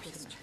비슷해.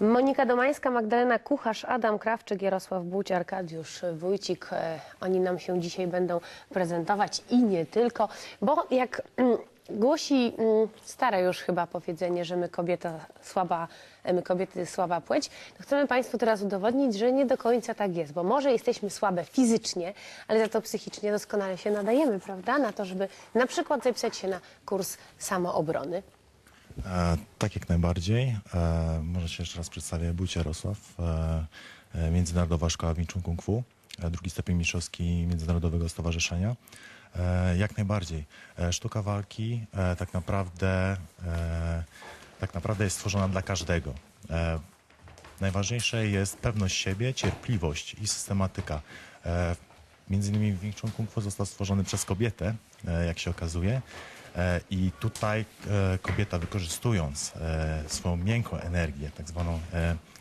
Monika Domańska, Magdalena Kucharz, Adam Krawczyk, Jarosław Buć, Arkadiusz Wójcik. E, Oni nam się dzisiaj będą prezentować i nie tylko, bo jak mm, głosi mm, stare już chyba powiedzenie, że my kobieta słaba, e, my kobiety słaba płeć, to chcemy Państwu teraz udowodnić, że nie do końca tak jest, bo może jesteśmy słabe fizycznie, ale za to psychicznie doskonale się nadajemy, prawda, na to, żeby na przykład zapisać się na kurs samoobrony. E, tak jak najbardziej. E, może się jeszcze raz przedstawię. Bójcie Jarosław, e, e, Międzynarodowa Szkoła Wing Chun Kung Fu, drugi stopień mistrzowski Międzynarodowego Stowarzyszenia. Jak najbardziej. Sztuka walki tak naprawdę tak naprawdę jest stworzona dla każdego. Najważniejsze jest pewność siebie, cierpliwość i systematyka. Między innymi Wing Chun Kung Fu został stworzony przez kobietę, jak się okazuje. E, I tutaj e, kobieta wykorzystując e, swoją miękką energię, tak zwaną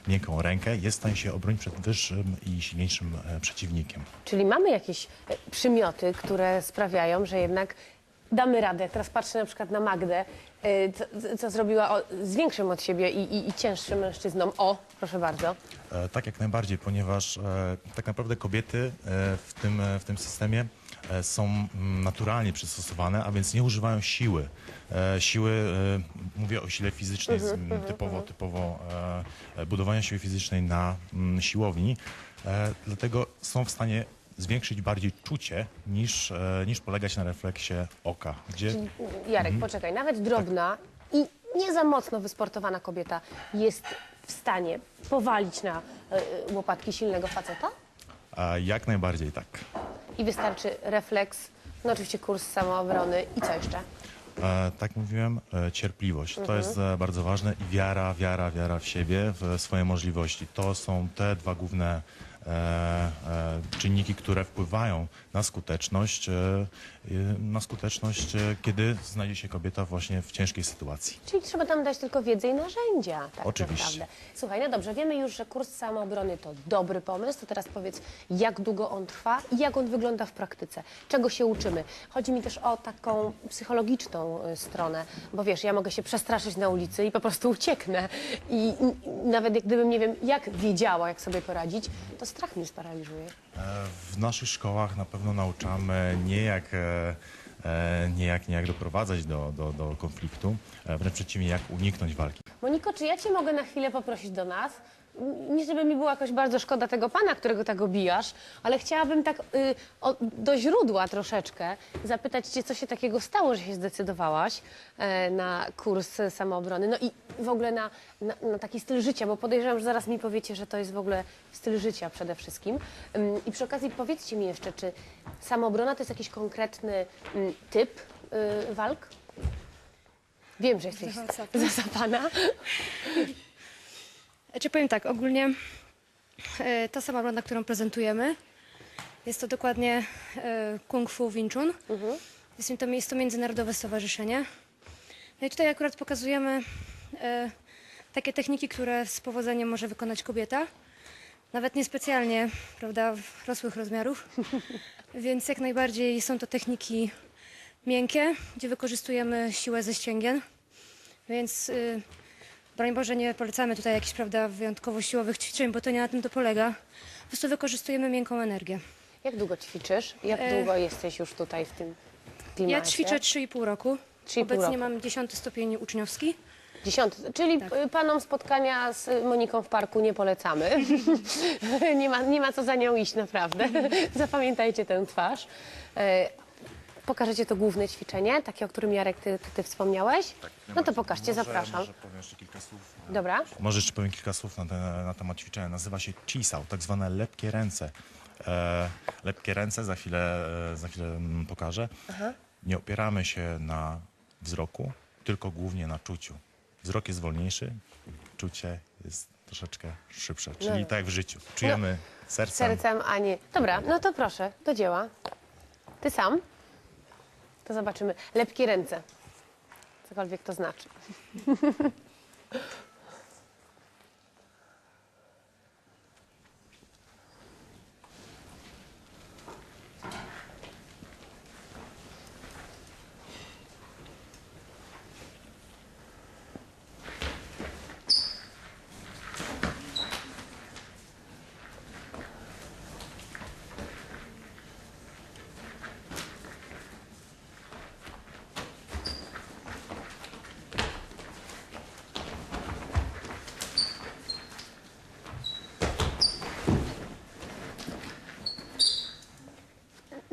miękką rękę, jest w stanie się obronić przed wyższym i silniejszym przeciwnikiem. Czyli mamy jakieś przymioty, które sprawiają, że jednak damy radę. Jak Teraz patrzę na przykład na Magdę, co, co zrobiła o, z większym od siebie i, i, i cięższym mężczyzną. O, proszę bardzo. Tak jak najbardziej, ponieważ tak naprawdę kobiety w tym, w tym systemie są mm, naturalnie przystosowane, a więc nie używają siły. E, Siły, e, mówię o sile fizycznej, z- m, typowo, typowo e, e, budowania siły fizycznej na mm, siłowni, E, dlatego są w stanie zwiększyć bardziej czucie niż, e, niż polegać na refleksie oka, gdzie Jarek, poczekaj, nawet drobna i nie za mocno wysportowana kobieta jest w stanie powalić na e, łopatki silnego faceta? jak najbardziej tak. I wystarczy refleks, no oczywiście kurs samoobrony i co jeszcze? E, tak mówiłem, e, cierpliwość. To jest e, bardzo ważne i wiara, wiara, wiara w siebie, w swoje możliwości. To są te dwa główne czynniki, które wpływają na skuteczność, e, e, na skuteczność, e, kiedy znajdzie się kobieta właśnie w ciężkiej sytuacji. Czyli trzeba tam dać tylko wiedzę i narzędzia. Tak Oczywiście. Naprawdę. Słuchaj, no dobrze, wiemy już, że kurs samoobrony to dobry pomysł. To teraz powiedz, jak długo on trwa i jak on wygląda w praktyce? Czego się uczymy? Chodzi mi też o taką psychologiczną stronę, bo wiesz, ja mogę się przestraszyć na ulicy i po prostu ucieknę. I, nawet gdybym nie wiem, jak wiedziała, jak sobie poradzić, to strach mnie sparaliżuje. E, W naszych szkołach na pewno nauczamy nie jak, e, e, nie jak, nie jak doprowadzać do, do, do konfliktu, wręcz przeciwnie, jak uniknąć walki. Moniko, czy ja cię mogę na chwilę poprosić do nas? Nie żeby mi było jakoś bardzo szkoda tego pana, którego tak obijasz, ale chciałabym tak y, o, do źródła troszeczkę zapytać cię, co się takiego stało, że się zdecydowałaś e, na kurs samoobrony. No i w ogóle na, na, na taki styl życia, bo podejrzewam, że zaraz mi powiecie, że to jest w ogóle styl życia przede wszystkim. Ym, I przy okazji powiedzcie mi jeszcze, czy samoobrona to jest jakiś konkretny typ y, walk? Wiem, że jesteś zasapana. Znaczy powiem tak, ogólnie e, ta sama ronda, którą prezentujemy, jest to dokładnie e, Kung Fu Wing Chun. Jest, to, jest to międzynarodowe stowarzyszenie. No i tutaj akurat pokazujemy e, takie techniki, które z powodzeniem może wykonać kobieta. Nawet niespecjalnie, prawda, rosłych rozmiarów. Więc jak najbardziej są to techniki miękkie, gdzie wykorzystujemy siłę ze ścięgien. Więc y, broń Boże, nie polecamy tutaj jakichś, prawda, wyjątkowo siłowych ćwiczeń, bo to nie na tym to polega. Po prostu wykorzystujemy miękką energię. Jak długo ćwiczysz? Jak E, długo jesteś już tutaj w tym klimacie? Ja ćwiczę 3,5 roku. 3,5 Obecnie roku. mam 10 stopień uczniowski. Dziesiąty. Czyli Tak. y, panom spotkania z Moniką w parku nie polecamy. nie, ma, nie ma co za nią iść, naprawdę. Zapamiętajcie tę twarz. E, pokażecie to główne ćwiczenie, takie, o którym Jarek, ty, ty, ty wspomniałeś? no to pokażcie, Może- zapraszam. Może powiem jeszcze kilka słów. e, Dobra. Może jeszcze powiem kilka słów na, te, na temat ćwiczenia. Nazywa się cisał, tak zwane lepkie ręce. E, lepkie ręce, za chwilę, e, za chwilę mm, pokażę. Nie opieramy się na wzroku, tylko głównie na czuciu. Wzrok jest wolniejszy, czucie jest troszeczkę szybsze, czyli tak jak w życiu. Czujemy sercem. Sercem, a nie. Dobra, no to proszę, do dzieła. Ty sam? To zobaczymy. Lepkie ręce. Cokolwiek to znaczy.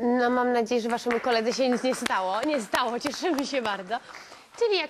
No mam nadzieję, że waszemu koledze się nic nie stało. Nie stało, cieszymy się bardzo. Czyli jak